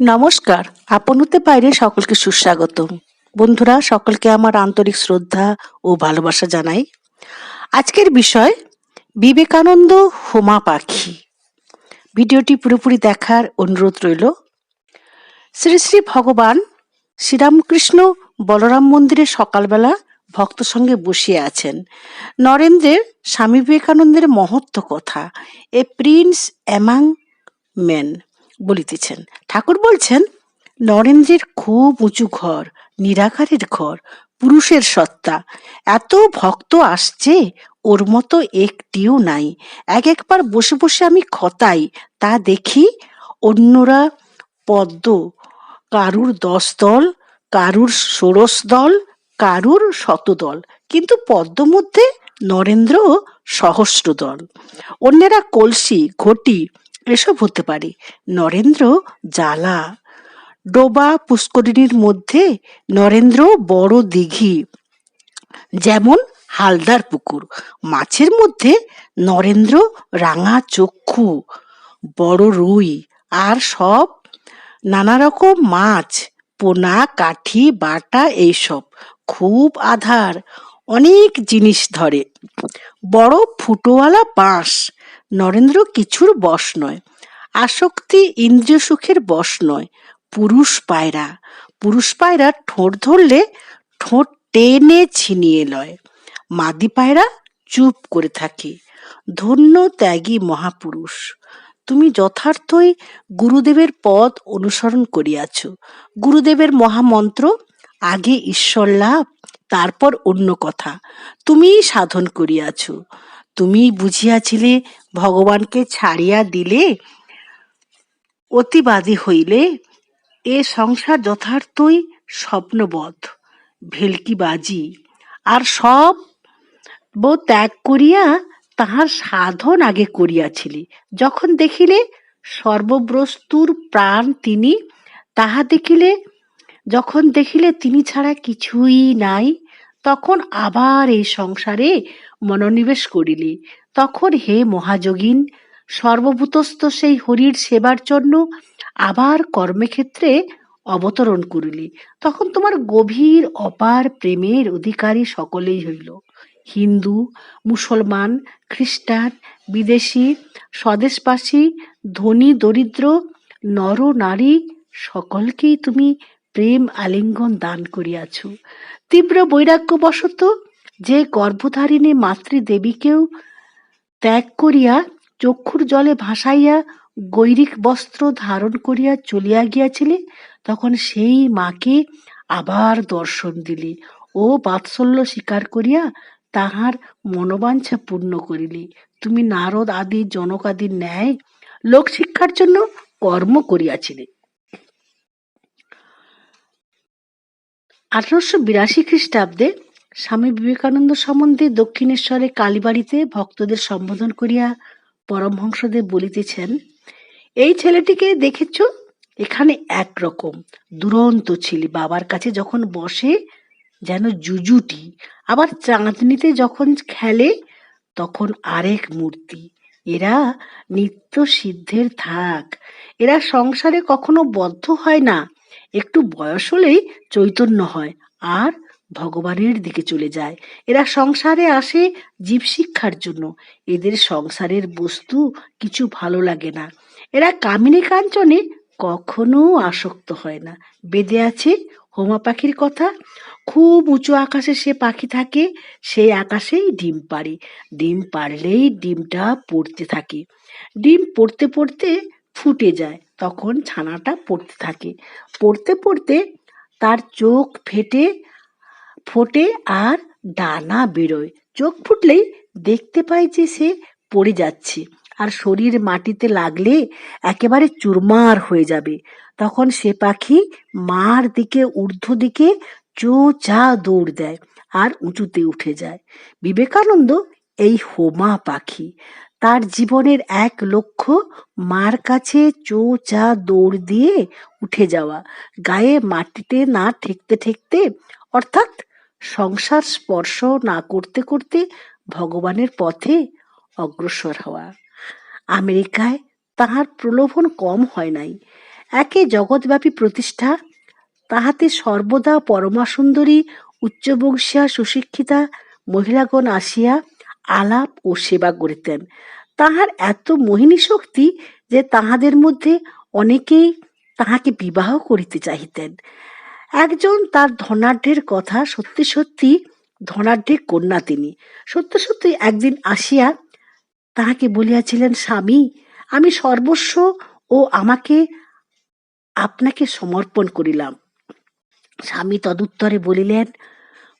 নমস্কার আপন হতে বাইরে সকলকে সুস্বাগতম। বন্ধুরা, সকলকে আমার আন্তরিক শ্রদ্ধা ও ভালোবাসা জানাই। আজকের বিষয়, বিবেকানন্দ হোমা পাখি। ভিডিওটি পুরোপুরি দেখার অনুরোধ রইল। শ্রী শ্রী ভগবান শ্রীরামকৃষ্ণ বলরাম মন্দিরে সকালবেলা ভক্ত সঙ্গে বসিয়ে আছেন। নরেন্দ্রের স্বামী বিবেকানন্দের মহত্ব কথা, এ প্রিন্স অ্যামাং মেন। বলিতেছেন, ঠাকুর বলছেন, নরেন্দ্রের খুব উঁচু ঘর, নিরাকারের ঘর, পুরুষের সত্তা। এত ভক্ত আসছে, ওর মতো একটিও নাই। এক একবার বসে বসে আমি খতাই, তা দেখি অন্যরা পদ্ম, কারুর দশ দল, কারুর ষোড়শ দল, কারুর শতদল কিন্তু পদ্ম মধ্যে নরেন্দ্র সহস্র দল। অন্যেরা কলসি, ঘটি এসব হতে পারে। নরেন্দ্র জ্বালা। ডোবা পুষ্করিণীর মধ্যে নরেন্দ্র বড় দিঘি। যেমন হালদার পুকুর। মাছের মধ্যে নরেন্দ্র রাঙা চক্ষু। বড় রুই। আর সব নানা রকম মাছ। পোনা, কাঠি, বাটা এইসব। খুব আধার। অনেক জিনিস ধরে। বড় ফুটোওয়ালা বাঁশ। নরেন্দ্র কিছুর বশ নয়। আসক্তি ইন্দ্রিয় সুখের বশ নয়। পুরুষ পায়রা। পুরুষ পায়রা ঠোঁট ধরলে ঠোঁট টেনে ছিনিয়ে লয়। মাদি পায়রা চুপ করে থাকে। ধন্য ত্যাগী মহাপুরুষ, তুমি যথার্থই গুরুদেবের পথ অনুসরণ করিয়াছ। গুরুদেবের মহামন্ত্র, আগে ঈশ্বর লাভ, তারপর অন্য কথা, তুমিই সাধন করিয়াছ। তুমি বুঝিয়াছিলে ভগবানকে ছাড়িয়া দিলে? অতিবাদী হইলে এ সংসার যথার্থই স্বপ্নবধ, ভেলকিবাজি। আর সব ত্যাগ করিয়া তাহার সাধন আগে করিয়াছিলি। যখন দেখিলে সর্বব্রস্তুর প্রাণ তিনি, তাহা দেখিলে, যখন দেখিলে তিনি ছাড়া কিছুই নাই তখন আবার এই সংসারে মনোনিবেশ করিলি। তখন হে মহাযোগিন, সর্বভূতস্থ সেই হরির সেবার জন্য আবার কর্মক্ষেত্রে অবতরণ করিলি। তখন তোমার গভীর, অপার প্রেমের অধিকারী সকলেই হইল। হিন্দু, মুসলমান, খ্রিস্টান, বিদেশি, স্বদেশবাসী, ধনী, দরিদ্র, নর, নারী, সকলকেই তুমি প্রেম আলিঙ্গন দান করিয়াছ। তীব্র বৈরাগ্যবশত যে গর্ভধারিণী মাতৃদেবীকেও ত্যাগ করিয়া চক্ষুর জলে ভাসাইয়া গৈরিক বস্ত্র ধারণ করিয়া চলিয়া গিয়াছিলে, তখন সেই মাকে আবার দর্শন দিলি ও বাৎসল্য স্বীকার করিয়া তাহার মনোবাঞ্ছা পূর্ণ করিলি। তুমি নারদ আদি, জনক আদির ন্যায় লোক শিক্ষার জন্য কর্ম করিয়াছিলে। আঠারোশো বিরাশি খ্রিস্টাব্দে স্বামী বিবেকানন্দ সম্বন্ধে দক্ষিণেশ্বরে কালীবাড়িতে ভক্তদের সম্বোধন করিয়া পরমহংসদেব বলিতেছেন, এই ছেলেটিকে দেখেছ? এখানে একরকম দুরন্ত ছেলে। বাবার কাছে যখন বসে যেন জুজুটি, আবার চাঁদনিতে যখন খেলে তখন আরেক মূর্তি। এরা নিত্য সিদ্ধের থাক। এরা সংসারে কখনো বদ্ধ হয় না। একটু বয়স হলেই চৈতন্য হয় আর ভগবানের দিকে চলে যায়। এরা সংসারে আসে জীব শিক্ষার জন্য। এদের সংসারের বস্তু কিছু ভালো লাগে না। এরা কামিনী কাঞ্চনে কখনো আসক্ত হয় না। বেদে আছে হোমা পাখির কথা। খুব উঁচু আকাশে সে পাখি থাকে সেই আকাশেই ডিম পাড়ে। ডিম পারলেই ডিমটা পড়তে থাকে। ডিম পড়তে পড়তে ফুটে যায়। তখন ছানাটা পড়তে থাকে। পড়তে পড়তে তার চোখ ফেটে, ফোটে আর ডানা বেরোয়। চোখ ফুটলেই দেখতে পায় যে সে পড়ে যাচ্ছে আর শরীর মাটিতে লাগলে একেবারে চুরমার হয়ে যাবে। তখন সে পাখি মার দিকে, ঊর্ধ্ব দিকে চো চা দৌড় দেয় আর উঁচুতে উঠে যায়। বিবেকানন্দ এই হোমা পাখি। তার জীবনের এক লক্ষ্য, মার কাছে চো চা দৌড় দিয়ে উঠে যাওয়া। গায়ে মাটিতে না ঠেকতে ঠেকতে, অর্থাৎ সংসার স্পর্শ না করতে করতে ভগবানের পথে অগ্রসর হওয়া। আমেরিকায় তাহার প্রলোভন কম হয় নাই। একে জগৎব্যাপী প্রতিষ্ঠা, তাহাতে সর্বদা পরমা সুন্দরী, উচ্চবংশীয়া, সুশিক্ষিতা, মহিলাগণ আসিয়া আলাপ ও সেবা করিতেন। তাহার এত মোহিনী শক্তি যে তাহাদের মধ্যে অনেকেই তাহাকে বিবাহ করিতে চাহিতেন। একজন তার ধনাঢ্যের কথা সত্যি সত্যি ধনাঢ্যের কন্যা তিনি। সত্য সত্যি একদিন আসিয়া তাহাকে বলিয়াছিলেন, স্বামী, আমি সর্বস্ব ও আমাকে আপনাকে সমর্পণ করিলাম। স্বামী তদুত্তরে বলিলেন,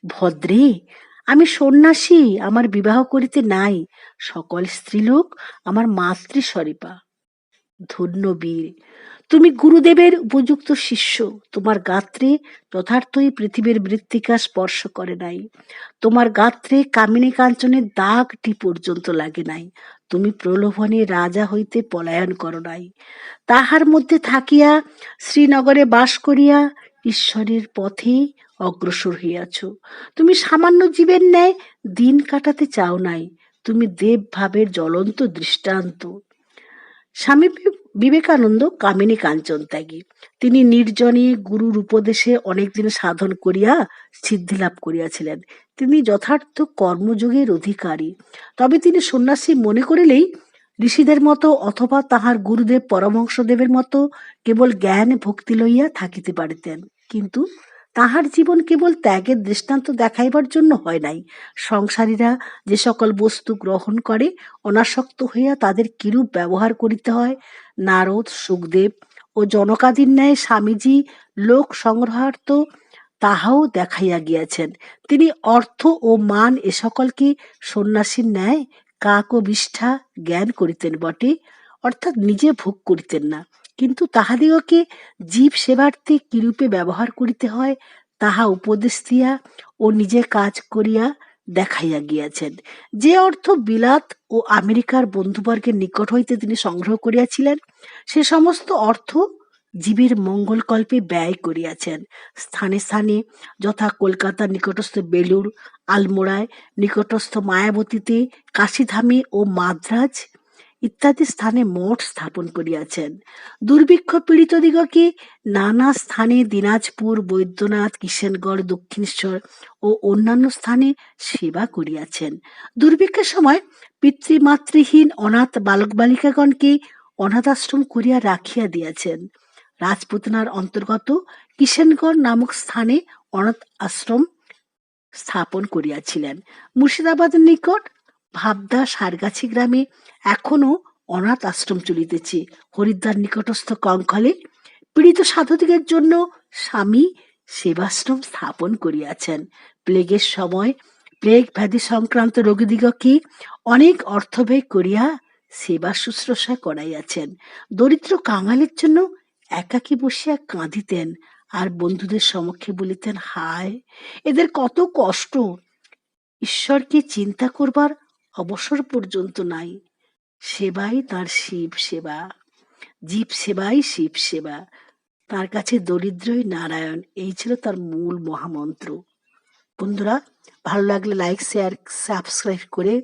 ভদ্রে আমি সন্ন্যাসী, আমার বিবাহ করিতে নাই। সকল স্ত্রীলোক আমার মাতৃ মাতৃস্বরূপা ধন্য বীর তুমি গুরুদেবের উপযুক্ত শিষ্য। তোমার গাত্রে যথার্থই পৃথিবীর মৃত্তিকা স্পর্শ করে নাই। তোমার গাত্রে কামিনী কাঞ্চনের দাগটি পর্যন্ত লাগে নাই। তুমি প্রলোভনে রাজা হইতে পলায়ন করো নাই। তাহার মধ্যে থাকিয়া শ্রীনগরে বাস করিয়া ঈশ্বরের পথে অগ্রসর হইয়াছ। তুমি সামান্য জীবের ন্যায় দিন কাটাতে চাও নাই। তুমি দেব ভাবের জ্বলন্ত দৃষ্টান্ত। স্বামী বিবেকানন্দ কামিনী কাঞ্চন ত্যাগী। তিনি নির্জনে গুরুর উপদেশে অনেকদিন সাধন করিয়া সিদ্ধি লাভ করিয়াছিলেন। তিনি যথার্থ কর্মযোগের অধিকারী। তবে তিনি সন্ন্যাসী মনে করিলেই ঋষিদের মতো অথবা তাহার গুরুদেব পরমহংসদেবের মতো কেবল জ্ঞান, ভক্তি লইয়া থাকিতে পারিতেন। কিন্তু তাহার জীবন কেবল ত্যাগের দৃষ্টান্ত দেখাইবার জন্য হয় নাই। সংসারীরা যে সকল বস্তু গ্রহণ করে, অনাসক্ত হইয়া তাদের কিরূপ ব্যবহার করিতে হয়? নারদ, সুখদেব ও জনকাদির ন্যায় স্বামীজি লোক সংগ্রহার্থ তাহাও দেখাইয়া গিয়াছেন। তিনি অর্থ ও মান এ সকলকে সন্ন্যাসীর ন্যায় কাক ও বিষ্ঠা জ্ঞান করিতেন বটে, অর্থাৎ নিজে ভোগ করিতেন না। কিন্তু তাহাদিগকে জীব সেবার্থে কিরূপে ব্যবহার করিতে হয়, তাহা উপদেশ দিয়া ও নিজে কাজ করিয়া দেখাইয়া গিয়াছেন। যে অর্থ বিলাত ও আমেরিকার বন্ধুবর্গের নিকট হইতে তিনি সংগ্রহ করিয়াছিলেন, সে সমস্ত অর্থ জীবের মঙ্গলকল্পে ব্যয় করিয়াছেন। স্থানে স্থানে যথা কলকাতার নিকটস্থ বেলুর আলমোড়ায় নিকটস্থ মায়াবতীতে কাশীধামে ও মাদ্রাজ ইত্যাদি স্থানে মঠ স্থাপন করিয়াছেন। দুর্ভিক্ষ পীড়িতদিগকে নানা স্থানে দিনাজপুর, বৈদ্যনাথ, কিষেনগড়, দক্ষিণেশ্বর ও অন্যান্য স্থানে সেবা করিয়াছেন। দুর্ভিক্ষের সময় পিতৃমাতৃহীন অনাথ বালক বালিকাগণকে অনাথাশ্রম করিয়া রাখিয়া দিয়াছেন। রাজপুতনার অন্তর্গত কিষেনগড় নামক স্থানে অনাথ আশ্রম স্থাপন করিয়াছিলেন। মুর্শিদাবাদের নিকট ভাবদা সারগাছি গ্রামে এখনও অনাথ আশ্রম চলিতেছে। হরিদ্বার নিকটস্থ কঙ্কলে পীড়িত সাধুদিগের জন্য স্বামী সেবাশ্রম স্থাপন করিয়াছেন। প্লেগের সময় প্লেগ ব্যাধি সংক্রান্ত রোগীদিগকে অনেক অর্থব্যয় করিয়া সেবা শুশ্রূষা করাইয়াছেন। দরিদ্র কাঙালের জন্য একাকী বসিয়া কাঁদিতেন আর বন্ধুদের সমক্ষে বলিতেন, হায়, এদের কত কষ্ট! ঈশ্বরকে চিন্তা করবার অবসর পর্যন্ত নাই। সেবাই তার শিব সেবা। জীব সেবাই শিব সেবা। তার কাছে দরিদ্রই নারায়ণ। এই ছিল তার মূল মহামন্ত্র। বন্ধুরা, ভালো লাগলে লাইক শেয়ার সাবস্ক্রাইব করে